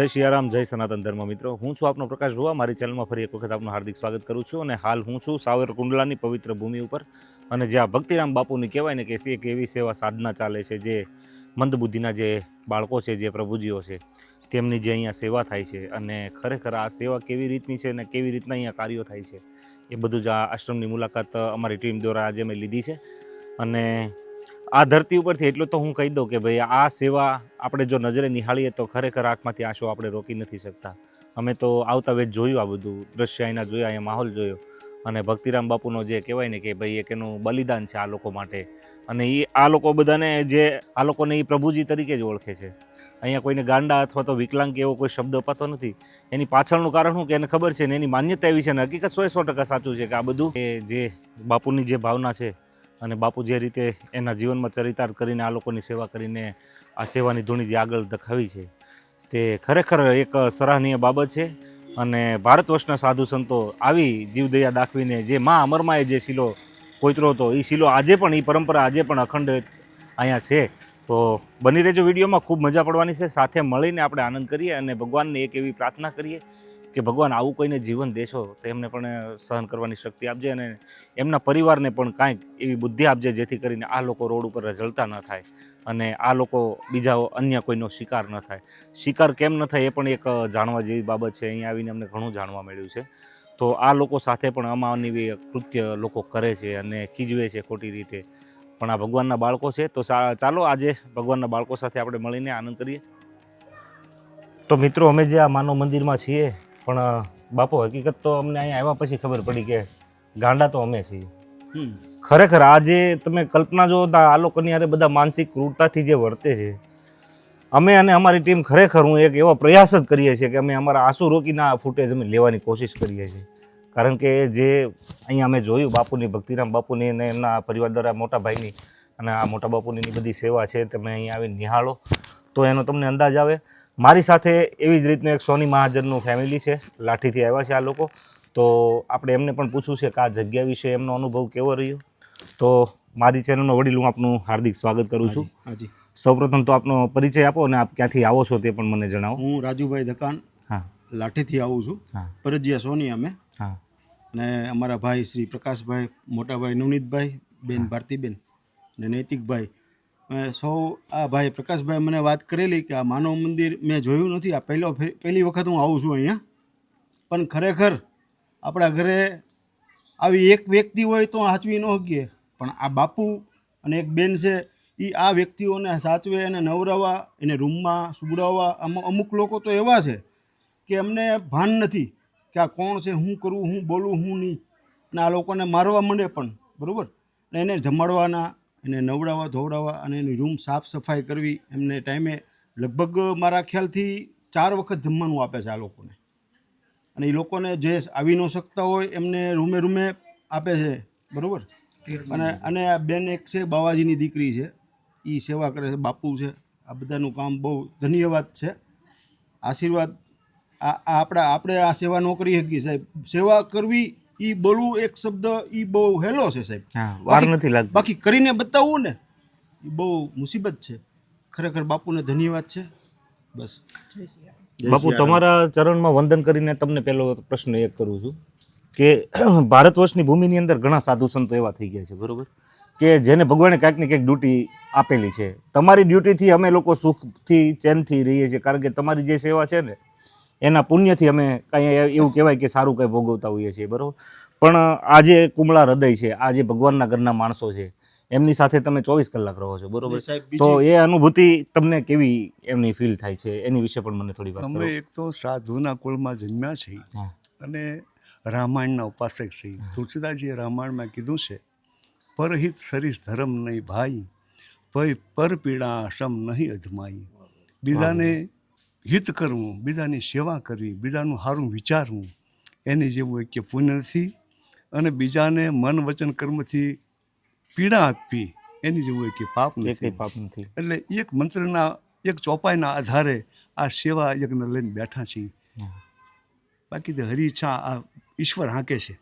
જય સિયારામ જય સનાતન ધર્મ મિત્રો. હું છું આપનો પ્રકાશ ભુવા. મારી ચેનલમાં ફરી એક વખત આપનું હાર્દિક સ્વાગત કરું છું અને હાલ હું છું સાવરકુંડલાની પવિત્ર ભૂમિ ઉપર. અને જ્યાં ભક્તિરામ બાપુની કહેવાય ને કે એક એવી સેવા સાધના ચાલે છે જે મંદબુદ્ધિના જે બાળકો છે, જે પ્રભુજીઓ છે, તેમની જે અહીંયા સેવા થાય છે અને ખરેખર આ સેવા કેવી રીતની છે અને કેવી રીતના અહીંયા કાર્યો થાય છે, એ બધું જ આ આશ્રમની મુલાકાત અમારી ટીમ દ્વારા આજે મેં લીધી છે. અને આ ધરતી ઉપરથી એટલું તો હું કહી દઉં કે ભાઈ આ સેવા આપણે જો નજરે નિહાળીએ તો ખરેખર આંખમાંથી આંસુ આપણે રોકી નથી શકતા. અમે તો આવતા વેજ જોયું આ બધું. દ્રશ્ય અહીંના જોયા, અહીંયા માહોલ જોયો. અને ભક્તિરામ બાપુનો જે કહેવાય ને કે ભાઈ એક એનું બલિદાન છે આ લોકો માટે. અને એ આ લોકો બધાને જે આ લોકોને એ પ્રભુજી તરીકે જ ઓળખે છે. અહીંયા કોઈને ગાંડા અથવા તો વિકલાંગ એવો કોઈ શબ્દ અપાતો નથી. એની પાછળનું કારણ શું કે એને ખબર છે ને એની માન્યતા એવી છે ને હકીકત સો સો ટકા સાચું છે કે આ બધું એ જે બાપુની જે ભાવના છે અને બાપુ જે રીતે એના જીવનમાં ચરિતાર્થ કરીને આ લોકોની સેવા કરીને આ સેવાની ધૂણી જે આગળ દખાવી છે, તે ખરેખર એક સરાહનીય બાબત છે. અને ભારત વર્ષના સાધુ સંતો આવી જીવદયા દાખવીને જે મા અમરમાએ જે શીલો કોતરો હતો એ શીલો આજે પણ એ પરંપરા આજે પણ અખંડ અહીંયા છે. તો બની રહેજો વિડીયોમાં, ખૂબ મજા પડવાની છે. સાથે મળીને આપણે આનંદ કરીએ અને ભગવાનને એક એવી પ્રાર્થના કરીએ કે ભગવાન આવું કોઈને જીવન દેશો, તો એમને પણ સહન કરવાની શક્તિ આપજે અને એમના પરિવારને પણ કાંઈક એવી બુદ્ધિ આપજે જેથી કરીને આ લોકો રોડ ઉપર રઝળતા ન થાય અને આ લોકો બીજા અન્ય કોઈનો શિકાર ન થાય. શિકાર કેમ ન થાય એ પણ એક જાણવા જેવી બાબત છે. અહીંયા આવીને અમને ઘણું જાણવા મળ્યું છે. તો આ લોકો સાથે પણ અમાનવી કૃત્ય લોકો કરે છે અને ખીજવે છે ખોટી રીતે. પણ આ ભગવાનના બાળકો છે, તો ચાલો આજે ભગવાનના બાળકો સાથે આપણે મળીને આનંદ કરીએ. તો મિત્રો, અમે જે આ માનવ મંદિરમાં છીએ પણ બાપુ હકીકત તો અમને અહીંયા આવ્યા પછી ખબર પડી કે ગાંડા તો અમે છીએ. ખરેખર આ જે તમે કલ્પના જો આ લોકોની હારે બધા માનસિક ક્રૂરતાથી જે વર્તે છે અમે અને અમારી ટીમ ખરેખર હું એક એવો પ્રયાસ જ કરીએ છીએ કે અમે અમારા આંસુ રોકીને આ ફૂટેજ અમે લેવાની કોશિશ કરીએ છીએ. કારણ કે જે અહીંયા અમે જોયું બાપુની ભક્તિરામ બાપુની અને એમના પરિવાર દ્વારા મોટા ભાઈની અને આ મોટા બાપુની એની બધી સેવા છે તમે અહીંયા આવી નિહાળો તો એનો તમને અંદાજ આવે. મારી સાથે એવી જ રીતનું એક સોની મહાજનનું ફેમિલી છે. લાઠીથી આવ્યા છે આ લોકો. તો આપણે એમને પણ પૂછવું છે કે આ જગ્યા વિશે એમનો અનુભવ કેવો રહ્યો? તો મારી ચેનલમાં વડીલ હું આપનું હાર્દિક સ્વાગત કરું છું. હાજી સૌપ્રથમ તો આપનો પરિચય આપો અને આપ ક્યાંથી આવો છો તે પણ મને જણાવો. હું રાજુભાઈ દકાન હા. લાઠીથી આવું છું. હા. પરજીયા સોની અમે. હા. અને અમારા ભાઈ શ્રી પ્રકાશભાઈ મોટાભાઈ નવનીતભાઈ બેન ભારતીબેન અને નૈતિકભાઈ સૌ, આ ભાઈ પ્રકાશભાઈ મને વાત કરેલી કે આ માનવ મંદિર મેં જોયું નથી. આ પહેલો પહેલી વખત હું આવું છું અહીંયા. પણ ખરેખર આપણા ઘરે આવી એક વ્યક્તિ હોય તો સાચવી ન શકીએ. પણ આ બાપુ અને એક બેન છે એ આ વ્યક્તિઓને સાચવે અને નવરાવવા એને રૂમમાં સુગડાવવા અમુક લોકો તો એવા છે કે અમને ભાન નથી કે આ કોણ છે, હું કરું, હું બોલું, હું નહીં. અને આ લોકોને મારવા માંડે પણ, બરાબર? એને જમાડવાના એને નવડાવવા, ધોવડાવવા અને એની રૂમ સાફ સફાઈ કરવી એમને ટાઈમે લગભગ મારા ખ્યાલથી ચાર વખત જમવાનું આપે છે આ લોકોને. અને એ લોકોને જે આવી ન શકતા હોય એમને રૂમે રૂમે આપે છે, બરાબર? અને અને આ બેન એક છે, બાવાજીની દીકરી છે. એ સેવા કરે છે, બાપુ છે. આ બધાનું કામ બહુ ધન્યવાદ છે. આશીર્વાદ આ આપણા, આપણે આ સેવા ન કરી શકીએ સાહેબ. સેવા કરવી એ બોલવું એક શબ્દ એ બહુ હેલો છે સાહેબ. હા વાર નથી લાગતો. બાકી કરીને બતાવવું ને એ બહુ મુસીબત છે. ખરેખર બાપુને ધન્યવાદ છે. બસ. બાપુ તમારા ચરણમાં વંદન કરીને તમને પહેલો પ્રશ્ન એક કરું છું કે ભારત વર્ષની ભૂમિની અંદર ઘણા સાધુ સંતો એવા થઈ ગયા છે બરોબર? કે જેને ભગવાને કાંઈક ને કંઈક ડ્યુટી આપેલી છે. તમારી ડ્યુટીથી અમે લોકો સુખથી ચેનથી રહીએ છીએ કારણ કે તમારી જે સેવા છે ને એના પુણ્યથી અમે કાંઈ એવું કહેવાય કે સારું કંઈ ભોગવતા હોઈએ છીએ બરોબર? પણ આ જે કુમળા હૃદય છે આ જે ભગવાનના ઘરના માણસો છે એમની સાથે તમે ચોવીસ કલાક રહો છો બરોબર? સાહેબ તો એ અનુભૂતિ તમને કેવી એમની ફીલ થાય છે? એની વિશે પણ મને થોડી વાત અમે એક તો સાધુના કુળમાં જન્મ્યા છીએ અને રામાયણના ઉપાસક છીએ. તુલસીદાસજીએ રામાયણમાં કીધું છે પરહિત સરીસ ધર્મ નહીં ભાઈ ભય પર પીડા સમ નહીં અધમાઈ. બીજાને હિત કરવું બીજાની સેવા કરવી બીજાનું સારું વિચારવું એની જેવું એક કે પુણ્ય નથી અને બીજાને મન વચન કર્મથી પીડા આપવી એની જેવું એક કે પાપ નથી. પાપ નથી. એટલે એક મંત્રના એક ચોપાઈના આધારે આ સેવા યજ્ઞ લઈને બેઠા છીએ. બાકી તો હરી ઈચ્છા આ ઈશ્વર હાંકે છે.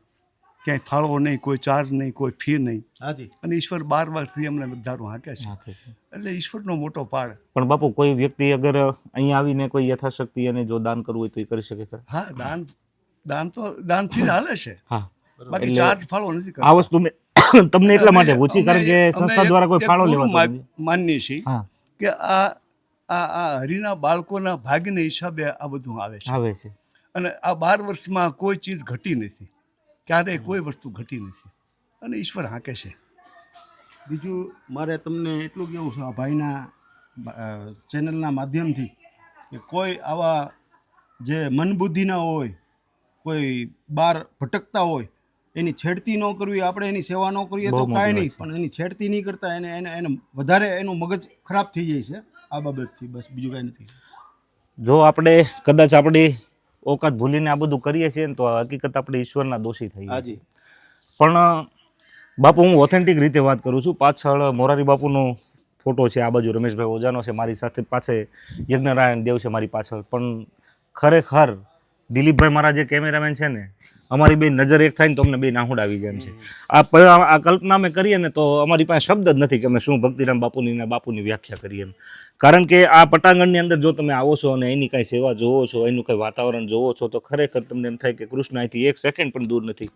ક્યાંય ફાળો નહીં કોઈ ચાર્જ નહીં કોઈ ફી નહીં. હાજી. અને ઈશ્વર બાર વર્ષથી અમને બધાનું હાંકે છે. એટલે ઈશ્વરનો મોટો પાડ પણ બાપુ કોઈ વ્યક્તિ અગર અહીંયા આવીને કોઈ યથાશક્તિ અને જો દાન કરવું હોય તો એ કરી શકે ખરા? હા દાન દાન તો દાનથી જ હાલે છે. હા. બાકી ચાર્જ ફાળો નથી આ વસ્તુ મેં તમને એટલા માટે પૂછી કારણ કે સંસ્થા દ્વારા કોઈ ફાળો લેવા લેવાતો મા- નથી. માનીએ છીએ કે આ આ આ હરિના બાળકોના ભાગ્યને હિસાબે આ બધું આવે છે. આવે છે. અને આ બાર વર્ષમાં કોઈ ચીજ ઘટી નથી. ક્યારેય કોઈ વસ્તુ ઘટી નથી. અને ઈશ્વર હાંકે છે. બીજું મારે તમને એટલું કહેવું છે આ ભાઈના ચેનલના માધ્યમથી કે કોઈ આવા જે મનબુદ્ધિના હોય કોઈ બાર ભટકતા હોય એની છેડતી ન કરવી આપણે એની સેવા ન કરીએ તો કાંઈ નહીં પણ એની છેડતી નહીં કરતા એને એને એને વધારે એનું મગજ ખરાબ થઈ જાય છે આ બાબતથી બસ બીજું કાંઈ નથી. જો આપણે કદાચ આપણી ઓકાત ભૂલીને આ બધું કરીએ છીએ ને તો હકીકત આપણે ઈશ્વરના દોષી થઈ પણ બાપુ હું ઓથેન્ટિક રીતે વાત કરું છું. પાછળ મોરારી બાપુનો ફોટો છે આ બાજુ રમેશભાઈ ઓજાનો છે મારી સાથે પાસે યજ્ઞનારાયણ દેવ છે મારી પાછળ. પણ ખરેખર દિલીપભાઈ મારા જે કેમેરામેન છે ને અમારી બે નજર એક થાય ને તો અમને બે નાહુડ આવી જાય છે. આ આ કલ્પના અમે કરીએ ને તો અમારી પાસે શબ્દ જ નથી કે અમે શું ભક્તિરામ બાપુની બાપુની વ્યાખ્યા કરીએ એમ. કારણ કે આ પટાંગણની અંદર જો તમે આવો છો અને એની કાંઈ સેવા જોવો છો, એનું કંઈ વાતાવરણ જોવો છો, તો ખરેખર તમને એમ થાય કે કૃષ્ણ અહીંથી એક સેકન્ડ પણ દૂર નથી.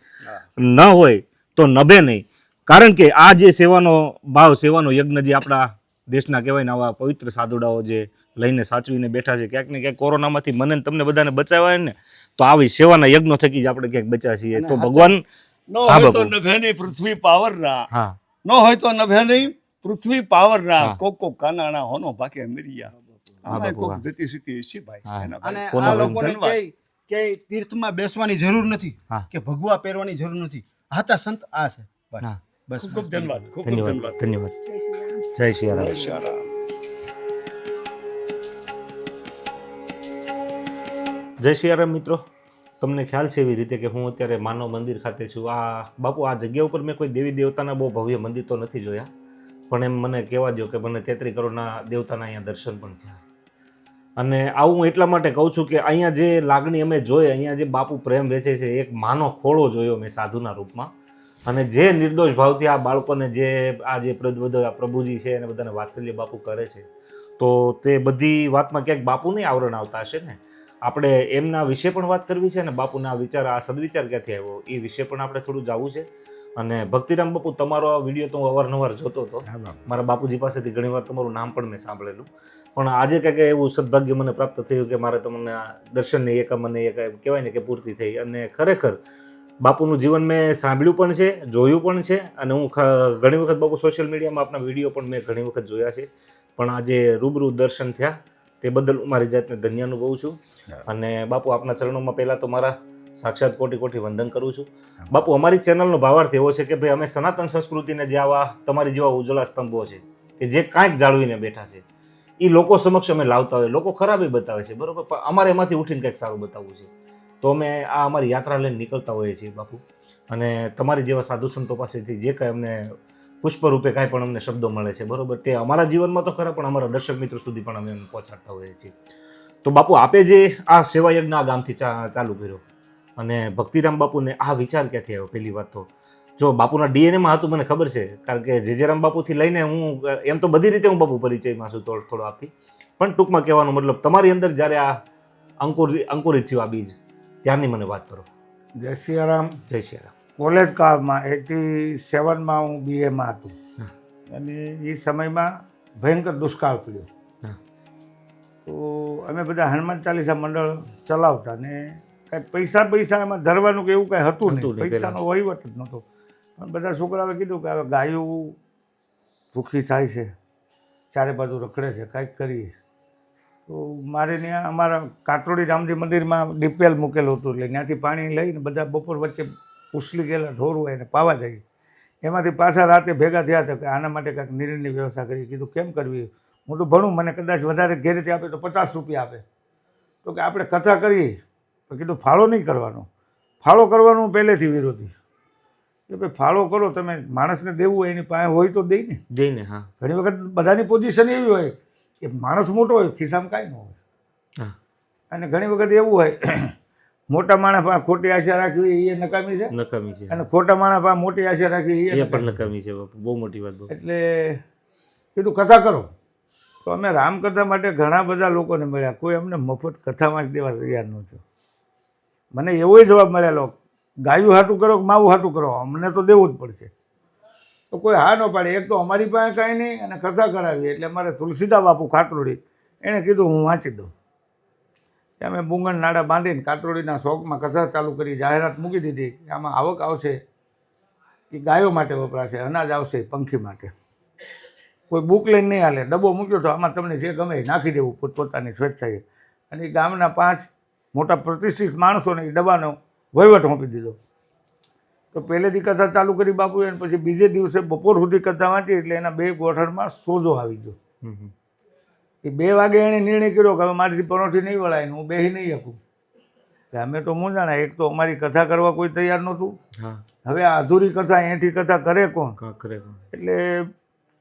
ન હોય તો નભે નહીં. કારણ કે આ જે સેવાનો ભાવ, સેવાનો યજ્ઞ જે આપણા દેશના કહેવાય ને આવા પવિત્ર સાધુડાઓ જે લઈને સાચવીને બેઠા છે. ક્યાંક ને ક્યાંક કોરોનામાંથી મને તમને બધાને બચાવ્યા ને તો આવી સેવાના યજ્ઞો થકી જ આપણે ક્યાંક બચ્યા છીએ. તો ભગવાન ન હોય તો નભે નહીં પૃથ્વી પાવર હા. ન હોય તો નભે નહીં પૃથ્વી પાવર હા. કોક કોક કાનાના હોનો ભાગે મરિયા આમાં કોક જતી સીતી હશે ભાઈ. અને આ લોકોને ધન્યવાદ. ક્યાંય ક્યાંય તીર્થમાં બેસવાની જરૂર નથી કે ભગવા પહેરવાની જરૂર નથી. હાચા સંત આ છે. બસ. ખૂબ ખૂબ ધન્યવાદ. ખૂબ ખૂબ ધન્યવાદ. ધન્યવાદ. ધન્યવાદ. જય શ્રી રામ. જય શ્રી રામ. જય શ્રી મિત્રો. તમને ખ્યાલ છે એવી રીતે કે હું અત્યારે માનવ મંદિર ખાતે છું. આ બાપુ, આ જગ્યા ઉપર મેં કોઈ દેવી દેવતાના બહુ ભવ્ય મંદિર તો નથી જોયા. પણ એમ મને કહેવા દો કે મને તેત્રી કરોડના દેવતાના અહીંયા દર્શન પણ થયા. અને આવું હું એટલા માટે કહું છું કે અહીંયા જે લાગણી અમે જોઈ, અહીંયા જે બાપુ પ્રેમ વેચે છે, એક માનો ખોળો જોયો મેં સાધુના રૂપમાં. અને જે નિર્દોષ ભાવથી આ બાળકોને જે, આ જે બધા પ્રભુજી છે એને બધાને વાત્સલ્ય બાપુ કરે છે, તો તે બધી વાતમાં ક્યાંક બાપુને આવરણ આવતા હશે ને? આપણે એમના વિશે પણ વાત કરવી છે અને બાપુના આ વિચાર આ સદવિચાર ક્યાંથી આવ્યો એ વિશે પણ આપણે થોડું જાવું છે. અને ભક્તિરામ બાપુ તમારો આ વીડિયો તો હું અવારનવાર જોતો હતો. મારા બાપુજી પાસેથી ઘણીવાર તમારું નામ પણ મેં સાંભળેલું. પણ આજે કંઈક એવું સદભાગ્ય મને પ્રાપ્ત થયું કે મારે તમને આ દર્શનની એક મને એક કહેવાય ને કે પૂર્તિ થઈ. અને ખરેખર બાપુનું જીવન મેં સાંભળ્યું પણ છે જોયું પણ છે. અને હું ઘણી વખત બાપુ સોશિયલ મીડિયામાં આપણા વીડિયો પણ મેં ઘણી વખત જોયા છે. પણ આજે રૂબરૂ દર્શન થયા. તે બદલ હું મારી જાતને ધન્ય અનુભવું છું. અને બાપુ આપના ચરણોમાં પહેલાં તો મારા સાક્ષાત કોટી કોટી વંદન કરું છું. બાપુ અમારી ચેનલનો ભાવાર્થ એવો છે કે ભાઈ અમે સનાતન સંસ્કૃતિને જે આવા તમારી જેવા ઉજળા સ્તંભો છે કે જે કાંઈક જાળવીને બેઠા છે એ લોકો સમક્ષ અમે લાવતા હોય લોકો ખરાબી બતાવે છે બરોબર? પણ અમારે એમાંથી ઉઠીને કંઈક સારું બતાવવું છે. તો અમે આ અમારી યાત્રા લઈને નીકળતા હોઈએ છીએ બાપુ. અને તમારી જેવા સાધુ સંતો પાસેથી જે કાંઈ અમને પુષ્પ રૂપે કાંઈ પણ અમને શબ્દો મળે છે બરોબર? તે અમારા જીવનમાં તો ખરા પણ અમારા દર્શક મિત્રો સુધી પણ અમે પહોંચાડતા હોઈએ છીએ. તો બાપુ આપે જે આ સેવા યજ્ઞ આ ગામથી ચાલુ કર્યો અને ભક્તિરામ બાપુને આ વિચાર ક્યાંથી આવ્યો? પહેલી વાત તો જો બાપુના ડીએનએમાં હતું મને ખબર છે કારણ કે જેજેરામ બાપુથી લઈને હું એમ તો બધી રીતે હું બાપુ પરિચયમાં છું થોડો થોડો આપતી પણ ટૂંકમાં કહેવાનો મતલબ તમારી અંદર જ્યારે આ અંકુર અંકુરિત થયું આ બીજ ત્યારની મને વાત કરો. જય સિયારામ. જય શ્રી રામ કોલેજ કાળમાં એટી સેવનમાં હું બીએમાં હતું. અને એ સમયમાં ભયંકર દુષ્કાળ પડ્યો. તો અમે બધા હનુમાન ચાલીસા મંડળ ચલાવતા ને કાંઈ પૈસા પૈસા એમાં ધરવાનું કે એવું કાંઈ હતું નહીં. પૈસાનો વહીવટ જ નહોતો. પણ બધા છોકરાઓએ કીધું કે હવે ગાયો ભૂખી થાય છે ચારે બાજુ રખડે છે કાંઈક કરીએ. તો મારે ત્યાં અમારા કાટોડી રામજી મંદિરમાં ડીપેલ મૂકેલું હતું એટલે ત્યાંથી પાણી લઈને બધા બપોર વચ્ચે ઉછલી ગયેલા ઢોર હોય એને પાવા જઈએ એમાંથી પાછા રાતે ભેગા થયા હતા કે આના માટે કાંઈક નિર્ણયની વ્યવસ્થા કરી. કીધું કેમ કરવી હું તો ભણું મને કદાચ વધારે ઘેરેથી આપે તો પચાસ રૂપિયા આપે. તો કે આપણે કથા કરીએ. તો કીધું ફાળો નહીં કરવાનો. ફાળો કરવાનો પહેલેથી વિરોધી. કે ભાઈ ફાળો કરો તમે માણસને દેવું હોય એની પાસે હોય તો દઈ ને. જઈને હા. ઘણી વખત બધાની પોઝિશન એવી હોય કે માણસ મોટો હોય ખિસ્સામાં કાંઈ ન હોય. હા. અને ઘણી વખત એવું હોય મોટા માણસ પાસે ખોટી આશા રાખવી એ નકામી છે? નકામી છે અને ખોટા માણસ પાસે મોટી આશા રાખવી એ પણ નકામી છે. બાપુ. બહુ મોટી વાત એટલે કીધું કથા કરો. તો અમે રામકથા માટે ઘણા બધા લોકોને મળ્યા. કોઈ અમને મફત કથામાં જ દેવા તૈયાર નહોતું મને એવો જવાબ મળેલો ગાયું હાટું કરો કે માવું હાટું કરો? અમને તો દેવું જ પડશે. તો કોઈ હા ન પાડે. એક તો અમારી પાસે કાંઈ નહીં અને કથા કરાવી એટલે અમારે તુલસીદા બાપુ ખાટલોડી એણે કીધું હું વાંચી દઉં. ત્યાં મેં બુંગણ નાડા બાંધીને કાટરોડીના શોખમાં કથા ચાલુ કરી જાહેરાત મૂકી દીધી કે આમાં આવક આવશે એ ગાયો માટે વપરાશે, અનાજ આવશે પંખી માટે. કોઈ બુક લઈને નહીં હાલે. ડબ્બો મૂક્યો તો આમાં તમને જે ગમે એ નાખી દેવું પોતપોતાની સ્વેચ્છાએ. અને એ ગામના પાંચ મોટા પ્રતિષ્ઠિત માણસોને એ ડબ્બાનો વહીવટ સોંપી દીધો. તો પહેલેથી કથા ચાલુ કરી બાપુએ પછી બીજે દિવસે બપોર સુધી કથા વાંચી એટલે એના બે ગોઠણમાં સોજો આવી ગયો. એ બે વાગે એણે નિર્ણય કર્યો કે હવે મારીથી પરોઠી નહીં વળાય હું બેહી નહીં શકું. એટલે અમે તો મૂંઝાણા એક તો અમારી કથા કરવા કોઈ તૈયાર નહોતું. હવે આ અધૂરી કથા અહીંથી કથા કરે કોણ? કરે એટલે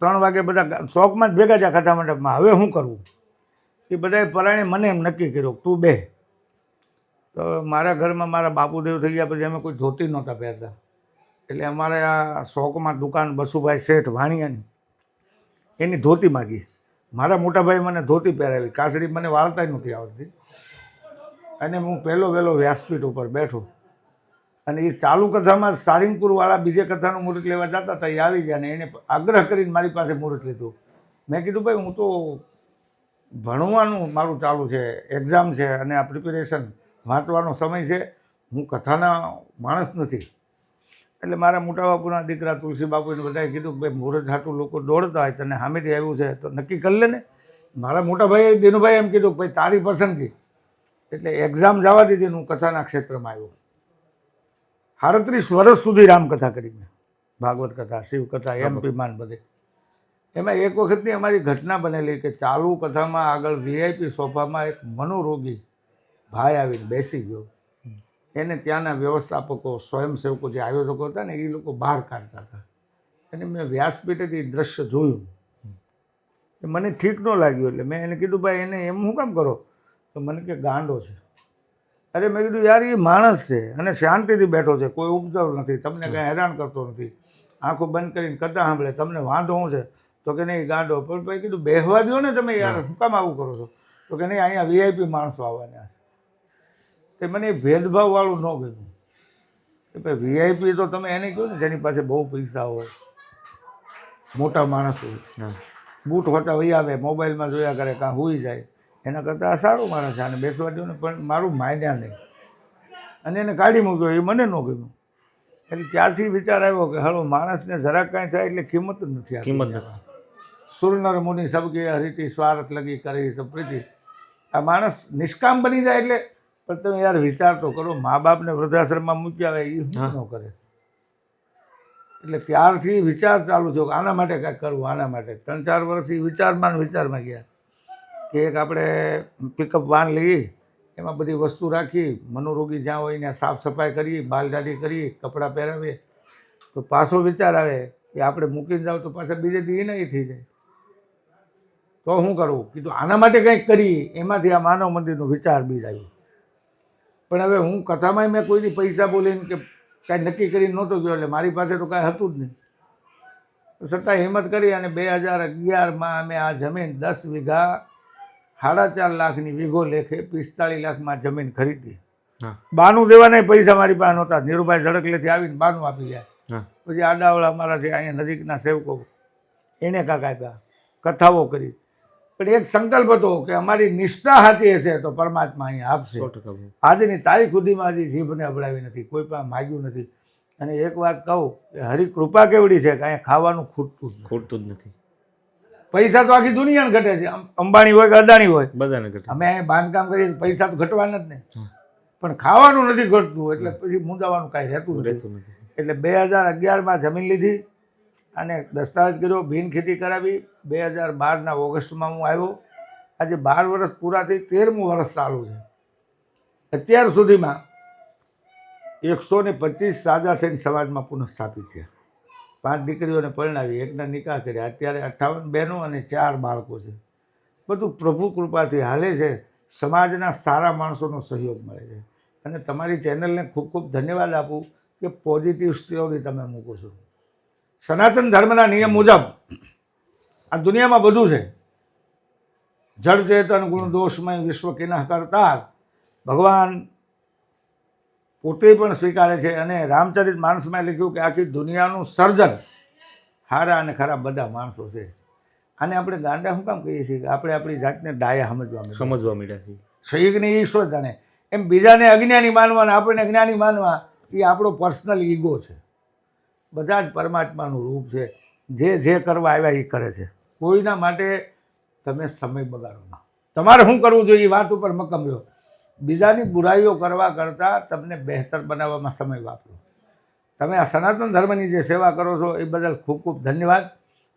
ત્રણ વાગે બધા શોખમાં જ ભેગા થયા કથા મંડપમાં હવે શું કરવું? એ બધાએ પરાણે મને એમ નક્કી કર્યો તું બે. તો મારા ઘરમાં મારા બાપુદેવ થઈ ગયા પછી અમે કોઈ ધોતી નહોતા પહેરતા. એટલે અમારે આ શોખમાં દુકાન બસુભાઈ શેઠ વાણિયાની. એની ધોતી માગી. મારા મોટાભાઈ મને ધોતી પહેરાવી કાસડી મને વાળતા નહોતી આવડતી. અને હું પહેલો વહેલો વ્યાસપીઠ ઉપર બેઠો. અને એ ચાલુ કથામાં સારિંગપુરવાળા બીજે કથાનું મુહૂર્ત લેવા જતા હતા, એ આવી ગયા ને એને આગ્રહ કરીને મારી પાસે મુહૂર્ત લીધું. મેં કીધું, ભાઈ, હું તો ભણવાનું મારું ચાલુ છે એક્ઝામ છે અને આ પ્રિપેરેશન વાંચવાનો સમય છે. હું કથાના માણસ નથી. એટલે મારા મોટા બાપુના દીકરા તુલસી બાપુને બધાએ કીધું કે ભાઈ મુહૂર્ત હાટું લોકો દોડતા હોય તને સામેથી આવ્યું છે તો નક્કી કરી લે ને. મારા મોટા ભાઈએ દિનુભાઈ એમ કીધું કે ભાઈ તારી પસંદગી. એટલે એક્ઝામ જવા દીધી હું કથાના ક્ષેત્રમાં આવ્યો. સાડત્રીસ વર્ષ સુધી રામકથા કરી મેં. ભાગવત કથા શિવકથા એમપીમાન બધે. એમાં એક વખતની અમારી ઘટના બનેલી કે ચાલુ કથામાં આગળ વીઆઈપી સોફામાં એક મનોરોગી ભાઈ આવીને બેસી ગયો. એને ત્યાંના વ્યવસ્થાપકો સ્વયંસેવકો જે આયોજકો હતા ને એ લોકો બહાર કાઢતા હતા. અને મેં વ્યાસપીઠેથી દ્રશ્ય જોયું. એ મને ઠીક ન લાગ્યું એટલે મેં એને કીધું ભાઈ એને એમ હું કામ કરો? તો મને કે ગાંડો છે. અરે મેં કીધું યાર એ માણસ છે અને શાંતિથી બેઠો છે કોઈ ઉપદ્રવ નથી તમને કાંઈ હેરાન કરતો નથી. આંખો બંધ કરીને કથા સાંભળે તમને વાંધો શું છે? તો કે નહીં ગાંડો. પણ ભાઈ કીધું બેહવા દો ને તમે યાર શું કામ આવું કરો છો? તો કે નહીં અહીંયા વીઆઈપી માણસો આવવાના છે. તે મને એ ભેદભાવવાળું ન ગમ્યું કે વીઆઈપી તો તમે એને કહો ને જેની પાસે બહુ પૈસા હોય મોટા માણસ હોય. બૂટ હોતા વહી આવે મોબાઈલમાં જોયા કરે કાં હોઈ જાય. એના કરતાં આ સારું માણસ છે આને બેસવા દો ને પણ મારું માન્યા નહીં. અને એને કાઢી મૂક્યો એ મને ન ગમ્યું. એટલે ત્યારથી વિચાર આવ્યો કે હાલો માણસને જરાક કાંઈ થાય એટલે કિંમત જ નથી. કિંમત નથી. સુરનર મુનિ સબકી હરિતિ સ્વાર્થ લગી કરી સપ્રીતિ આ માણસ નિષ્કામ બની જાય એટલે પણ તમે યાર વિચાર તો કરો મા બાપને વૃદ્ધાશ્રમમાં મૂક્યા આવે એ શું ન કરે? એટલે ત્યારથી વિચાર ચાલુ થયો કે આના માટે કાંઈક કરવું આના માટે. ત્રણ ચાર વર્ષથી વિચારમાં વિચારમાં ગયા કે એક આપણે પિકઅપ વાન લઈએ એમાં બધી વસ્તુ રાખી મનોરોગી જ્યાં હોય ત્યાં સાફ સફાઈ કરીએ બાલ કરી કરીએ કપડાં પહેરાવીએ. તો પાછો વિચાર આવે કે આપણે મૂકીને જાવ તો પાછા બીજે દી નહીં થઈ જાય. તો શું કરવું કીધું આના માટે કંઈક કરીએ. એમાંથી આ માનવ મંદિરનો વિચાર બીજ આવ્યો પણ હવે હું કથામાં મેં કોઈની પૈસા બોલીને કે કાંઈ નક્કી કરીને નહોતો ગયો એટલે મારી પાસે તો કાંઈ હતું જ નહીં. છતાં હિંમત કરી અને બે હજાર અગિયારમાં અમે આ જમીન દસ વીઘા સાડા ચાર લાખની વીઘો લેખે પિસ્તાળીસ લાખમાં જમીન ખરીદી. બાનું દેવાના પૈસા મારી પાસે નહોતા. ધીરુભાઈ ઝડકલેથી આવીને બાનું આપી જાય પછી આડાવડા અમારા છે અહીંયા નજીકના સેવકો એને કાંક આપ્યા. કથાઓ કરી. પણ એક સંકલ્પ હતો કે અમારી નિષ્ઠા સાચી હશે તો પરમાત્મા અહીંયા આપશે. આજની તારીખ સુધીમાં હજી જીભને અબડાવી નથી કોઈ પણ માગ્યું નથી. અને એક વાત કહું કે હરી કૃપા કેવડી છે કે અહીંયા ખાવાનું ખૂટતું ખૂટતું જ નથી. પૈસા તો આખી દુનિયાને ઘટે છે. અંબાણી હોય કે અદાણી હોય. બધાને ઘટે. અમે અહીંયા બાંધકામ કરીએ પૈસા તો ઘટવાના જ ને. પણ ખાવાનું નથી ઘટતું એટલે પછી મુંજાવાનું કાંઈ રહેતું નથી. રહેતું નથી. એટલે બે હજાર અગિયારમાં જમીન લીધી અને દસ્તાવેજ કર્યો બિન ખેતી કરાવી. બે હજાર બારના ઓગસ્ટમાં હું આવ્યો. આજે બાર વર્ષ પૂરા થઈ તેરમું વર્ષ ચાલુ છે. અત્યાર સુધીમાં એકસો ને પચીસ સાજા થઈને સમાજમાં પુનઃસ્થાપિત થયા. પાંચ દીકરીઓને પરણાવી, એકના નિકાહ કર્યા. અત્યારે અઠ્ઠાવન બહેનો અને ચાર બાળકો છે. બધું પ્રભુ કૃપાથી હાલે છે. સમાજના સારા માણસોનો સહયોગ મળે છે. અને તમારી ચેનલને ખૂબ ખૂબ ધન્યવાદ આપું કે પોઝિટિવ સ્ટોરી તમે મૂકો છો. સનાતન ધર્મના નિયમ મુજબ આ દુનિયામાં બધું છે. જળ ચેતન ગુણ દોષમય વિશ્વ કિના કરતા ભગવાન પોતે પણ સ્વીકારે છે અને રામચરિત માણસમાં લખ્યું કે આખી દુનિયાનું સર્જન સારા અને ખરાબ બધા માણસો છે. આને આપણે ગાંડા શું કામ કહીએ છીએ? કે આપણે આપણી જાતને ડાયા સમજવા સમજવા મળ્યા છીએ. સૈયકને ઈશ્વર જાણે. એમ બીજાને અજ્ઞાની માનવા અને આપણને જ્ઞાની માનવા એ આપણો પર્સનલ ઈગો છે. બધા જ પરમાત્માનું રૂપ છે. જે જે કરવા આવ્યા એ કરે છે. કોઈના માટે તમે સમય બગાડો ના. તમારે શું કરવું જોઈએ? એ વાત ઉપર મક્કમ રહ્યો. બીજાની બુરાઈઓ કરવા કરતાં તમને બહેતર બનાવવામાં સમય વાપરો. તમે આ સનાતન ધર્મની જે સેવા કરો છો એ બદલ ખૂબ ખૂબ ધન્યવાદ.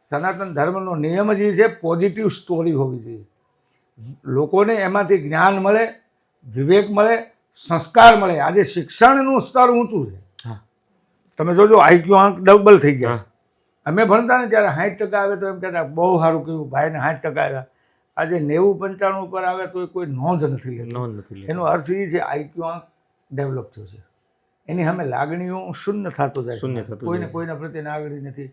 સનાતન ધર્મનો નિયમ જ એ છે પોઝિટિવ સ્ટોરી હોવી જોઈએ. લોકોને એમાંથી જ્ઞાન મળે વિવેક મળે સંસ્કાર મળે. આજે શિક્ષણનું સ્તર ઊંચું છે. તમે જોજો આઈક્યુ આંક ડબલ થઈ ગયા હા. અમે ભણતા ને ત્યારે સાઠ ટકા આવે તો એમ કહેતા બહુ સારું કહ્યું ભાઈને સાઠ ટકા આવ્યા આજે નેવું પંચાણું ઉપર આવે તો એ કોઈ નોંધ નથી લેતી. નોંધ નથી લેતી. એનો અર્થ એ છે આઈક્યુ આંક ડેવલપ થયો છે. એની સામે લાગણીઓ શૂન્ય થતો જાય શૂન્ય થતું કોઈને કોઈના પ્રત્યે લાગણી નથી.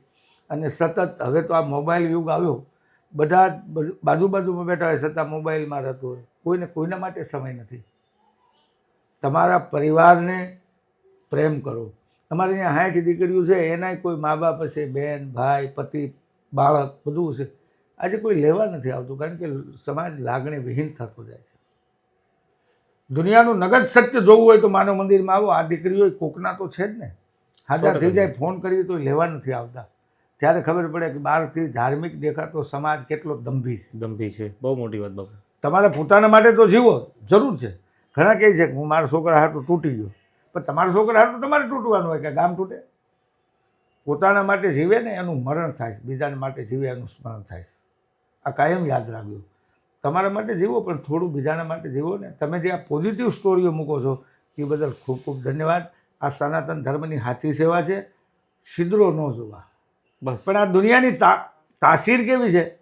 અને સતત હવે તો આ મોબાઈલ યુગ આવ્યો. બધા બાજુ બાજુમાં બેઠા હોય છતાં મોબાઈલમાં રહેતું હોય. કોઈને કોઈના માટે સમય નથી. તમારા પરિવારને પ્રેમ કરો. અમારે અહીંયા હાઠ દીકરીઓ છે એનાય કોઈ મા બાપ હશે બેન ભાઈ પતિ બાળક બધું છે આજે કોઈ લેવા નથી આવતું કારણ કે સમાજ લાગણી વિહીન થતો જાય છે. દુનિયાનું નગદ સત્ય જોવું હોય તો માનવ મંદિરમાં આવો આ દીકરીઓ કોકના તો છે જ ને. હાજર થઈ જાય ફોન કરીએ તો લેવા નથી આવતા. ત્યારે ખબર પડે કે બહારથી ધાર્મિક દેખાતો સમાજ કેટલો દંભી છે. દંભી છે. બહુ મોટી વાત બાપુ. તમારે પોતાના માટે તો જીવો જરૂર છે. ઘણા કહે છે કે હું મારા છોકરા હાટું તૂટી ગયો. પણ તમારા છોકરા તો તમારે તૂટવાનું હોય કે ગામ તૂટે? પોતાના માટે જીવે ને એનું મરણ થાય છે. બીજાના માટે જીવે એનું સ્મરણ થાય છે. આ કાયમ યાદ રાખજો. તમારા માટે જીવો પણ થોડું બીજાના માટે જીવો ને. તમે જે આ પોઝિટિવ સ્ટોરીઓ મૂકો છો એ બદલ ખૂબ ખૂબ ધન્યવાદ. આ સનાતન ધર્મની સાચી સેવા છે. છિદ્રો ન જોવા. બસ. પણ આ દુનિયાની તા તાસીર કેવી છે?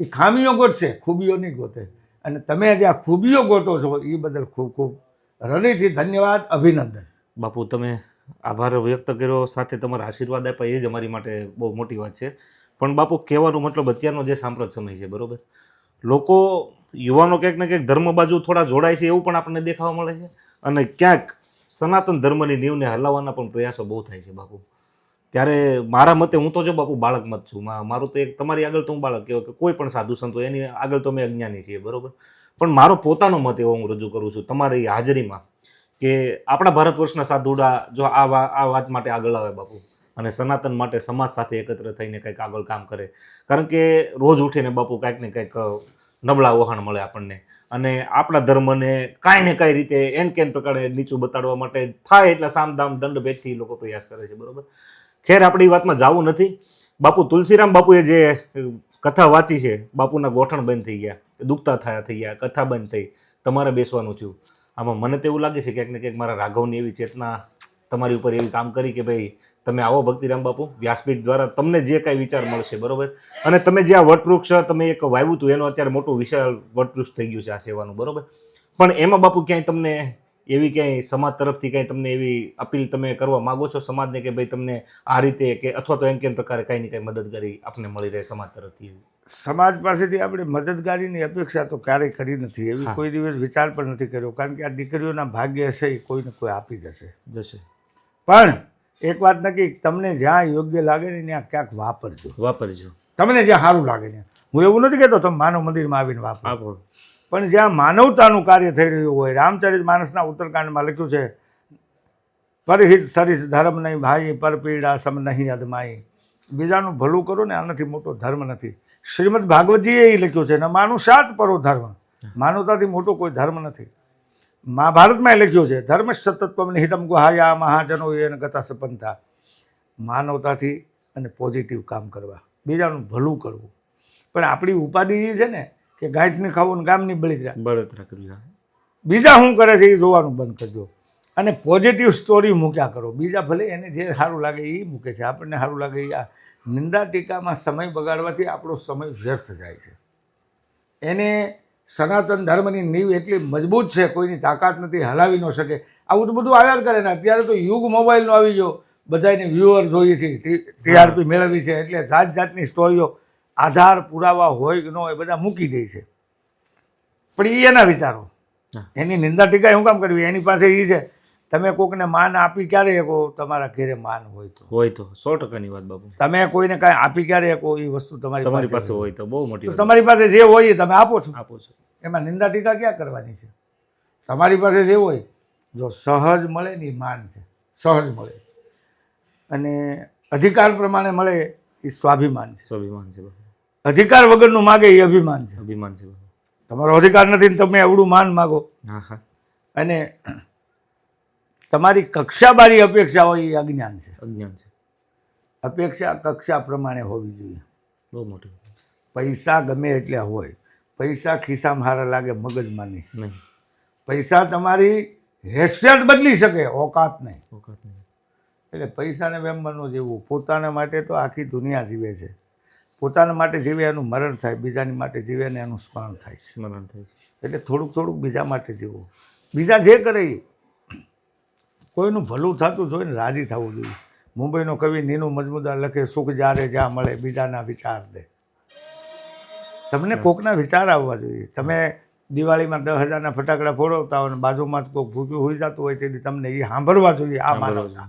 એ ખામીઓ ગોતશે ખૂબીઓ નહીં ગોતે. અને તમે જે આ ખૂબીઓ ગોતો છો એ બદલ ખૂબ ખૂબ હૃદયથી ધન્યવાદ, અભિનંદન. બાપુ, તમે આભાર વ્યક્ત કર્યો. સાથે તમારા આશીર્વાદ આપ્યા, એ જ અમારી માટે બહુ મોટી વાત છે. પણ બાપુ, કહેવાનો મતલબ અત્યારનો જે સાંપ્રત સમય છે, બરોબર? લોકો, યુવાનો ક્યાંક ને ક્યાંક ધર્મ બાજુ થોડા જોડાય છે એવું પણ આપણને દેખાવા મળે છે. અને ક્યાંક સનાતન ધર્મની નીવને હલાવવાના પણ પ્રયાસો બહુ થાય છે, બાપુ. ત્યારે મારા મતે હું તો જો બાપુ બાળક મત છું. મારું તો એક, તમારી આગળ તો હું બાળક કહેવાય કે કોઈ પણ સાધુ સંતો, એની આગળ તો અમે અજ્ઞાની છીએ, બરોબર? પણ મારો પોતાનો મત એવો હું રજૂ કરું છું તમારી હાજરીમાં કે આપણા ભારત વર્ષના સાધુડા જો આ આ વાત માટે આગળ આવે બાપુ. અને સનાતન માટે સમાજ સાથે એકત્ર થઈને કંઈક આગળ કામ કરે. કારણ કે રોજ ઉઠીને બાપુ કાંઈક ને કંઈક નબળા વહાણ મળે આપણને. અને આપણા ધર્મને કાંઈ ને કાંઈ રીતે એન કેન પ્રકારે નીચું બતાડવા માટે થાય એટલા સામદામ દંડ ભેદથી લોકો પ્રયાસ કરે છે, બરોબર? ખેર, આપણી વાતમાં જાવું નથી. બાપુ તુલસીરામ બાપુએ જે કથા વાંચી છે, બાપુના ગોઠણ બંધ થઈ ગયા, દુખતા થયા થઈ ગયા, કથા બંધ થઈ, તમારે બેસવાનું થયું. આમાં મને તો એવું લાગે છે ક્યાંક ને ક્યાંક મારા રાઘવની એવી ચેતના તમારી ઉપર એવી કામ કરી કે ભાઈ, તમે આવો ભક્તિરામ બાપુ, વ્યાસપીઠ દ્વારા તમને જે કાંઈ વિચાર મળશે, બરોબર? અને તમે જે આ વટવૃક્ષ, તમે એક વાવ્યું હતું, એનો અત્યારે મોટું વિશાળ વટવૃક્ષ થઈ ગયું છે આ સેવાનું, બરોબર? પણ એમાં બાપુ ક્યાંય તમને એવી ક્યાંય સમાજ તરફથી કંઈ તમને એવી અપીલ તમે કરવા માગો છો સમાજને કે ભાઈ તમને આ રીતે કે અથવા તો એમ કેમ પ્રકારે કાંઈ ને કાંઈ મદદગારી આપને મળી રહે સમાજ તરફથી સમાજ પાસેથી આપણે મદદગારીની અપેક્ષા તો ક્યારેય કરી નથી. એવી કોઈ દિવસ વિચાર પણ નથી કર્યો. કારણ કે આ દીકરીઓના ભાગ્ય હશે એ કોઈને કોઈ આપી જશે. જશે. પણ એક વાત નક્કી તમને જ્યાં યોગ્ય લાગે ને ત્યાં ક્યાંક વાપરજો. વાપરજો. તમને જ્યાં સારું લાગે ને હું એવું નથી કહેતો તમે માનવ મંદિરમાં આવીને વાપરો. પણ જ્યાં માનવતાનું કાર્ય થઈ રહ્યું હોય, રામચરિત માનસના ઉત્તરકાંડમાં લખ્યું છે, પરહિત સરિસ ધર્મ નહીં ભાઈ, પરપીડા સમ નહીં અદમાઈ. બીજાનું ભલું કરો ને, આનાથી મોટો ધર્મ નથી. શ્રીમદ ભાગવતજીએ એ લખ્યું છે, ને માનુષાત પરો ધર્મ. માનવતાથી મોટો કોઈ ધર્મ નથી. મહાભારતમાં એ લખ્યું છે, ધર્મ સતત્વમ નિહિતમ ગુહાયા મહાજનો એને ગતા સપંતા માનવતાથી અને પોઝિટિવ કામ કરવા. બીજાનું ભલું કરવું. પણ આપણી ઉપાધિ છે ને કે ગાંઠને ખાવું ને ગામની બળિતરા બળતરા કરી બીજા શું કરે છે એ જોવાનું બંધ કરજો અને પોઝિટિવ સ્ટોરી મૂક્યા કરો. બીજા ભલે એને જે સારું લાગે એ મૂકે છે. આપણને સારું લાગે એ આ નિંદા ટીકામાં સમય બગાડવાથી આપણો સમય વ્યર્થ જાય છે. એને સનાતન ધર્મની નીવ એટલી મજબૂત છે કોઈની તાકાત નથી હલાવી ન શકે. આવું તો બધું આવ્યા જ કરે ને. અત્યારે તો યુગ મોબાઈલનો આવી ગયો. બધાને વ્યુઅર જોઈએ છે. ટીઆરપી મેળવી છે. એટલે જાત જાતની સ્ટોરીઓ આધાર પુરાવા હોય કે ન હોય બધા મૂકી દે છે. પણ એ એના વિચારો. એની નિંદા ટીકા શું કામ કરવી એની પાસે એ છે. તમે કોકને માન આપી ક્યારે શકો? તમારા ઘેરે માન હોય તો. હોય તો. સો ટકાની વાત બાપુ. તમે કોઈને કાંઈ આપી ક્યારે શકો? એ વસ્તુ તમારી તમારી પાસે હોય તો. બહુ મોટી તમારી પાસે જે હોય એ તમે આપો છો. આપો છો. એમાં નિંદા ટીકા ક્યાં કરવાની છે? તમારી પાસે જે હોય જો સહજ મળે ને એ માન છે. સહજ મળે. અને અધિકાર પ્રમાણે મળે એ સ્વાભિમાન છે. સ્વાભિમાન છે અધિકાર વગરનું માગે એ અભિમાન છે. અભિમાન છે. તમારો અધિકાર નથી તમે એવડું માન માગો. અને તમારી કક્ષા બારી અપેક્ષા હોય એ અજ્ઞાન છે. અજ્ઞાન છે. અપેક્ષા કક્ષા પ્રમાણે હોવી જોઈએ. બહુ મોટી પૈસા ગમે એટલે હોય. પૈસા ખિસ્સામાં હારા લાગે મગજમાં નહીં. નહીં. પૈસા તમારી હેસિયત બદલી શકે ઓકાત નહીં. ઓકાત નહીં. એટલે પૈસાને વેમવાનું જેવું પોતાના માટે તો આખી દુનિયા જીવે છે. પોતાના માટે જીવે એનું મરણ થાય બીજાની માટે જીવે ને એનું સ્મરણ થાય. સ્મરણ થાય એટલે થોડુંક થોડુંક બીજા માટે જીવવું બીજા જે કરે એ કોઈનું ભલું થતું જોઈને રાજી થવું જોઈએ. મુંબઈનો કવિ નીનુ મજમુદાર લખે સુખ જ્યારે જ્યાં મળે બીજાના વિચાર દે. તમને કોકના વિચાર આવવા જોઈએ. તમે દિવાળીમાં દસ હજારના ફટાકડા ફોડવતા હોય અને બાજુમાં જ કોઈક ભૂખ્યું હોઈ જતું હોય તેથી તમને એ સાંભળવા જોઈએ આ માનવતા.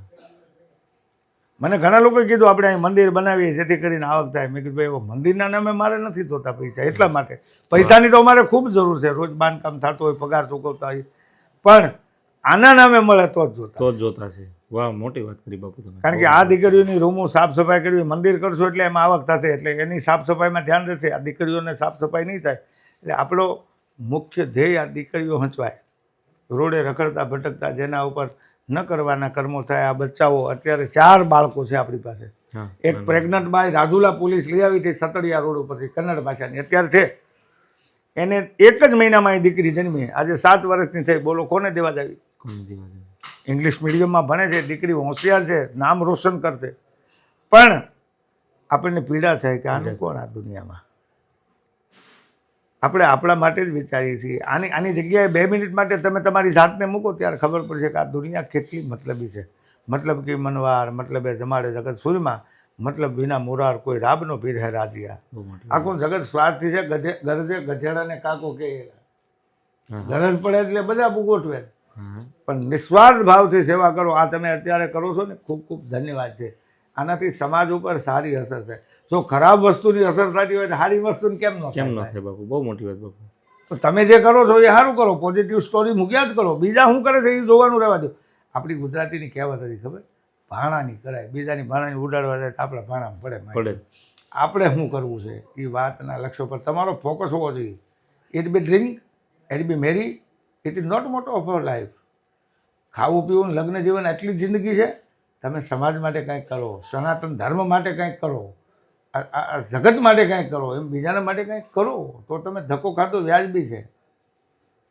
મને ઘણા લોકોએ કીધું આપણે અહીં મંદિર બનાવીએ જેથી કરીને આવક થાય. મેં કીધું ભાઈ મંદિરના નામે મારે નથી જોતા પૈસા એટલા માટે. પૈસાની તો અમારે ખૂબ જરૂર છે રોજ બાંધકામ થતું હોય પગાર ચૂકવતા હોય. પણ આના નામે મળે તો જ જોતા. તો જ જોતા છે. વાહ મોટી વાત કરી બાપુ તમે. કારણ કે આ દીકરીઓની રૂમો સાફ સફાઈ કરવી મંદિર કરશો એટલે એમાં આવક થશે એટલે એની સાફ સફાઈમાં ધ્યાન રહેશે. આ દીકરીઓને સાફ સફાઈ નહીં થાય. એટલે આપણો મુખ્ય ધ્યેય આ દીકરીઓ હંચવાય. રોડે રખડતા ભટકતા જેના ઉપર ન કરવાના કર્મો થાય આ બચ્ચાઓ અત્યારે ચાર બાળકો છે આપણી પાસે. એક પ્રેગ્નન્ટ બાય રાજુલા પોલીસ લઈ આવી હતી સતડિયા રોડ ઉપરથી કન્નડ ભાષાની. અત્યારે છે. એને એક જ મહિનામાં એ દીકરી જન્મી. આજે સાત વર્ષની થઈ. બોલો કોને દેવા જાવી? ઇંગ્લિશ મીડિયમમાં ભણે છે. દીકરી હોશિયાર છે. નામ રોશન કરશે. પણ આપણને પીડા થાય કે આને કોણ આ દુનિયામાં? આપણે આપણા માટે જ વિચારીએ છીએ. આની આની જગ્યાએ બે મિનિટ માટે તમે તમારી જાતને મૂકો ત્યારે ખબર પડશે કે આ દુનિયા કેટલી મતલબી છે. મતલબ કે મનવાર મતલબે જમાડે જગત સુરમાં મતલબ વિના મોરાર કોઈ રાબનો પીર હે રાજીયા. આખું જગત સ્વાર્થી છે ગધે ગરજે ગધેડાને કાકો કે ગરજ પડે એટલે બધા ગોઠવે. પણ નિસ્વાર્થ ભાવથી સેવા કરો. આ તમે અત્યારે કરો છો ને ખૂબ ખૂબ ધન્યવાદ છે. આનાથી સમાજ ઉપર સારી અસર થાય. જો ખરાબ વસ્તુની અસર થતી હોય તો સારી વસ્તુને કેમ ન કેમ ન થાય બાપુ? બહુ મોટી વાત બાપુ. તો તમે જે કરો છો એ સારું કરો. પોઝિટિવ સ્ટોરી મૂક્યા જ કરો. બીજા શું કરે છે એ જોવાનું રહેવા દો. આપણી ગુજરાતીની કહેવત હતી ખબર? ભાણાની કરાય. બીજાની ભાણાની ઉડાડવા જાય તો આપણા ભાણામાં પડે પડે આપણે શું કરવું છે? એ વાતના લક્ષ્યો પર તમારો ફોકસ હોવો જોઈએ. Eat be drink eat be merry it is not motto of our life ખાવું પીવું લગ્ન જીવન આટલી જિંદગી છે. તમે સમાજ માટે કંઈક કરો. સનાતન ધર્મ માટે કંઈક કરો. આ જગત માટે કંઈક કરો એમ બીજાના માટે કંઈક કરો તો તમે ધક્કો ખાતો વ્યાજબી છે.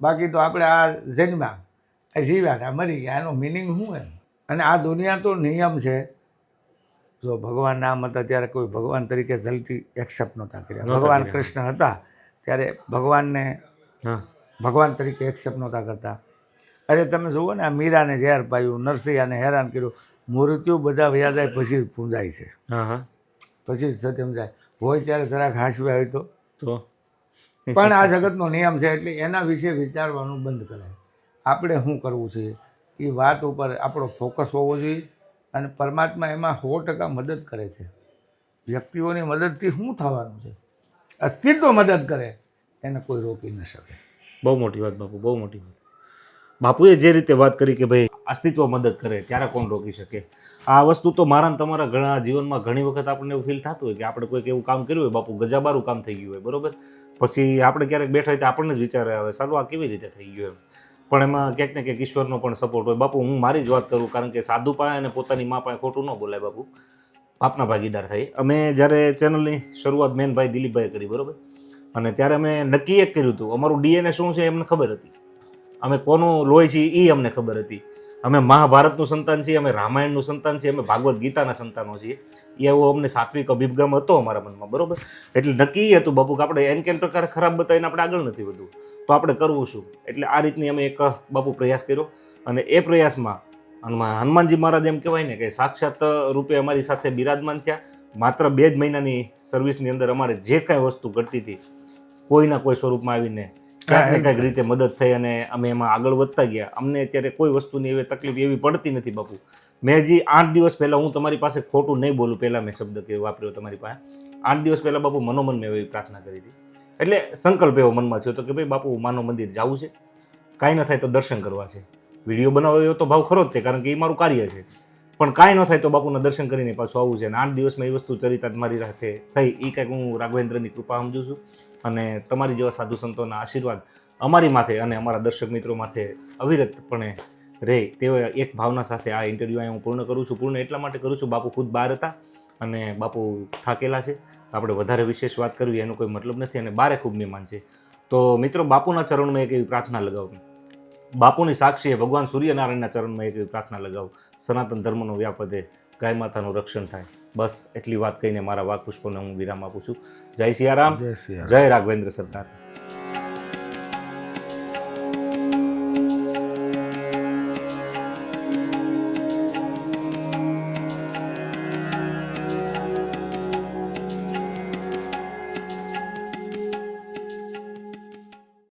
બાકી તો આપણે આ જન્મ્યા આ જીવ્યા આ મરી ગયા એનો મિનિંગ શું એમ? અને આ દુનિયા તો નિયમ છે. જો ભગવાન નામ હતા ત્યારે કોઈ ભગવાન તરીકે જલ્દી એક્સેપ્ટ નહોતા કર્યા. ભગવાન કૃષ્ણ હતા ત્યારે ભગવાનને ભગવાન તરીકે એક્સેપ્ટ નહોતા કરતા. અરે તમે જુઓ ને આ મીરાને ઝેર પાયું નરસિંહાને હેરાન કર્યું. મૃત્યુ બધા વ્યાજાય પછી પૂંજાય છે. હા હા. પછી જ સત્યમ જાય. હોય ત્યારે જરાક હાંસવ્યા હોય તો. તો? પણ આ જગતનો નિયમ છે એટલે એના વિશે વિચારવાનું બંધ કરાય. આપણે શું કરવું છે? એ વાત ઉપર આપણો ફોકસ હોવો જોઈએ અને પરમાત્મા એમાં સો ટકા મદદ કરે છે. વ્યક્તિઓની મદદથી શું થવાનું છે? અસ્તિત્વ મદદ કરે એને કોઈ રોકી ન શકે. બહુ મોટી વાત બાપુ બહુ મોટી વાત. બાપુએ જે રીતે વાત કરી કે ભાઈ, અસ્તિત્વ મદદ કરે, ત્યારે કોણ રોકી શકે? આ વસ્તુ તો મારા તમારા ઘણા જીવનમાં ઘણી વખત આપણને એવું ફીલ થતું હોય કે આપણે કોઈક એવું કામ કર્યું હોય, બાપુ ગજાબારું કામ થઈ ગયું હોય, બરોબર? પછી આપણે ક્યારેક બેઠા હોય તો આપણને જ વિચાર આવે સારું આ કેવી રીતે થઈ ગયું? એમ. પણ એમાં ક્યાંક ને ક્યાંક ઈશ્વરનો પણ સપોર્ટ હોય. બાપુ, હું મારી જ વાત કરું કારણ કે સાધુ પાસે અને પોતાની મા પાસે ખોટું ન બોલાય બાપુ. બાપના ભાગીદાર થાય. અમે જ્યારે ચેનલની શરૂઆત મેન ભાઈ દિલીપભાઈ કરી, બરોબર? અને ત્યારે અમે નક્કી એક કર્યું હતું. અમારું ડીએનએ શું છે એમને ખબર હતી. અમે કોનું લોહી છીએ એ અમને ખબર હતી. અમે મહાભારતનું સંતાન છીએ, અમે રામાયણનું સંતાન છીએ, અમે ભાગવત ગીતાના સંતાનો છીએ. એવો અમને સાત્વિક અભિગમ હતો અમારા મનમાં, બરોબર? એટલે નક્કી હતું, બાપુ, કે આપણે એન કેન પ્રકારે ખરાબ બતાવીને આપણે આગળ નથી વધવું. તો આપણે કરવું શું? એટલે આ રીતની અમે એક, બાપુ, પ્રયાસ કર્યો. અને એ પ્રયાસમાં હનુમાન હનુમાનજી મહારાજ એમ કહેવાય ને કે સાક્ષાત રૂપે અમારી સાથે બિરાજમાન થયા. માત્ર બે જ મહિનાની સર્વિસની અંદર અમારે જે કાંઈ વસ્તુ ઘટતી હતી, કોઈના કોઈ સ્વરૂપમાં આવીને ક્યાંક ને ક્યાંક રીતે મદદ થઈ અને અમે એમાં આગળ વધતા ગયા. અમને અત્યારે કોઈ વસ્તુની એવી તકલીફ એવી પડતી નથી બાપુ. મેં હજી આઠ દિવસ પહેલાં હું તમારી પાસે ખોટું નહીં બોલું પહેલાં મેં શબ્દ કે વાપર્યો તમારી પાસે. આઠ દિવસ પહેલાં બાપુ મનોમન મેં એવી પ્રાર્થના કરી હતી. એટલે સંકલ્પ એવો મનમાં થયો હતો કે ભાઈ બાપુ માનવ મંદિર જવું છે. કાંઈ ન થાય તો દર્શન કરવા છે. વીડિયો બનાવ્યો એવો તો ભાવ ખરો જ તે કારણ કે એ મારું કાર્ય છે. પણ કાંઈ ન થાય તો બાપુના દર્શન કરીને પાછું આવવું છે. અને આઠ દિવસમાં એ વસ્તુ ચરિતાર્થ મારી સાથે થઈ. એ કંઈક હું રાઘવેન્દ્રની કૃપા સમજુ છું. અને તમારી જેવા સાધુ સંતોના આશીર્વાદ અમારી માથે અને અમારા દર્શક મિત્રો માથે અવિરતપણે રહે તેવા એક ભાવના સાથે આ ઇન્ટરવ્યૂ અહીં હું પૂર્ણ કરું છું. પૂર્ણ એટલા માટે કરું છું, બાપુ ખુદ બહાર હતા અને બાપુ થાકેલા છે. આપણે વધારે વિશેષ વાત કરવી એનો કોઈ મતલબ નથી અને બારે ખૂબ મહેમાન છે. તો મિત્રો, બાપુના ચરણમાં એક એવી પ્રાર્થના લગાવું. બાપુની સાક્ષીએ ભગવાન સૂર્યનારાયણના ચરણમાં એક પ્રાર્થના લગાવું. સનાતન ધર્મનો વ્યાપ વધે ગાય માતાનું રક્ષણ થાય. બસ એટલી વાત કહીને મારા વાક પુષ્પોને હું વિરામ આપું છું. જય સિયારામ. જય જય રાઘવેન્દ્ર સરકાર.